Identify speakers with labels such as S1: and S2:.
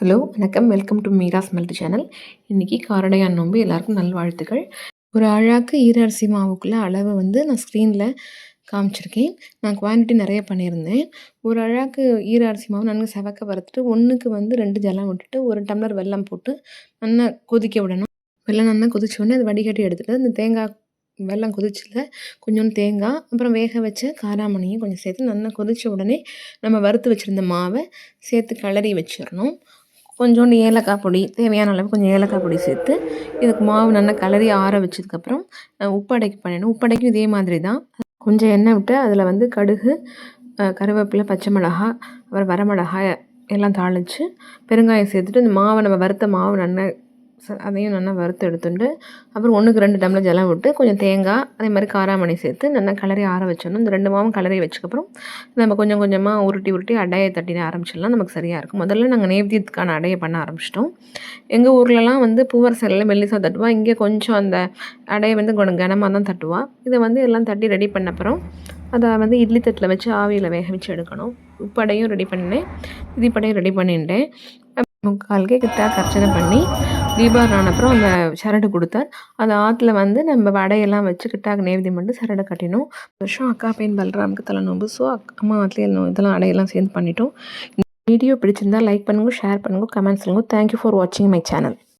S1: Hello வணக்கம். Welcome to Meera's multi channel. இன்றைக்கி காரடையான் நோன்பு எல்லாருக்கும் நல்வாழ்த்துக்கள் ஒரு அழாக்கு ஈரரிசி மாவுக்குள்ள அளவை வந்து நான் ஸ்க்ரீனில் காமிச்சிருக்கேன். நான் குவான்டிட்டி நிறைய பண்ணியிருந்தேன். ஒரு அழாக்கு ஈர அரிசி மாவு நன்கு செவக்க வறுத்துட்டு ஒன்றுக்கு வந்து ரெண்டு ஜலம் விட்டுட்டு ஒரு டம்ளர் வெல்லம் போட்டு நல்லா கொதிக்க விடணும். வெள்ளம் நல்லா கொதிச்ச உடனே அது வடிகட்டி எடுத்துகிட்டு அந்த தேங்காய் வெல்லம் கொதிச்சில் கொஞ்சோண்டு தேங்காய் அப்புறம் வேக வச்ச காராமணியும் கொஞ்சம் சேர்த்து நல்லா கொதித்த உடனே நம்ம வறுத்து வச்சுருந்த மாவை சேர்த்து கிளறி வச்சிடணும். கொஞ்சோண்டு ஏலக்காய் பொடி தேவையான அளவு கொஞ்சம் ஏலக்காய் பொடி சேர்த்து இதுக்கு மாவு நல்லா கலரி ஆற வச்சதுக்கப்புறம் உப்படைக்கு பண்ணிடணும். உப்படைக்கும் இதே மாதிரி தான். கொஞ்சம் எண்ணெய் விட்டு அதில் வந்து கடுகு கருவேப்பிலை பச்சை மிளகாய் அப்புறம் வரமிளகாய் எல்லாம் தாளித்து பெருங்காயம் சேர்த்துட்டு இந்த மாவை நம்ம வறுத்த மாவு நல்லா அதையும் நல்லா வறுத்து எடுத்துட்டு அப்புறம் ஒன்றுக்கு ரெண்டு டம்ளர் ஜலம் விட்டு கொஞ்சம் தேங்காய் அதே மாதிரி காராமணி சேர்த்து நல்லா கிளறி ஆற வச்சிடணும். இந்த ரெண்டு மாவும் கிளறி வச்சக்கப்புறம் நம்ம கொஞ்சம் கொஞ்சமாக உருட்டி உருட்டி அடையை தட்டின ஆரம்பிச்சிடலாம். நமக்கு சரியாக இருக்கும். முதல்ல நாங்கள் நேவியத்துக்கான அடையை பண்ண ஆரம்பிச்சிட்டோம். எங்கள் ஊர்லலாம் வந்து பூவர் மெல்லிசாக தட்டுவா. இங்கே கொஞ்சம் அந்த அடையை வந்து கொஞ்சம் கனமாக தான் தட்டுவா. இதை வந்து எல்லாம் தட்டி ரெடி பண்ண அப்புறம் அதை வந்து இட்லி தட்டில் வச்சு ஆவியில் வேக வச்சு எடுக்கணும். உப்படையும் ரெடி பண்ணேன் இதிப்படையும் ரெடி பண்ணிட்டேன். முக்கால்கே கிட்ட கர்ச்சனை பண்ணி தீபாவளி அப்புறம் அந்த சரடு கொடுத்தார் அந்த ஆற்றுல வந்து நம்ம வடையெல்லாம் வச்சு கிட்டாக நேவேத்தியம் பண்ணிட்டு சரடை கட்டினோம். வருஷம் அக்கா பையன் பலராமுக்கு தலை நோம்பு. ஸோ அம்மா ஆற்றுல இதெல்லாம் அடையெல்லாம் சேர்ந்து பண்ணிட்டோம். வீடியோ பிடிச்சிருந்தா லைக் பண்ணுங்கள் ஷேர் பண்ணுங்கள் கமெண்ட்ஸ் சொல்லுங்கள் தேங்க்யூ ஃபார் வாட்சிங் மை சேனல்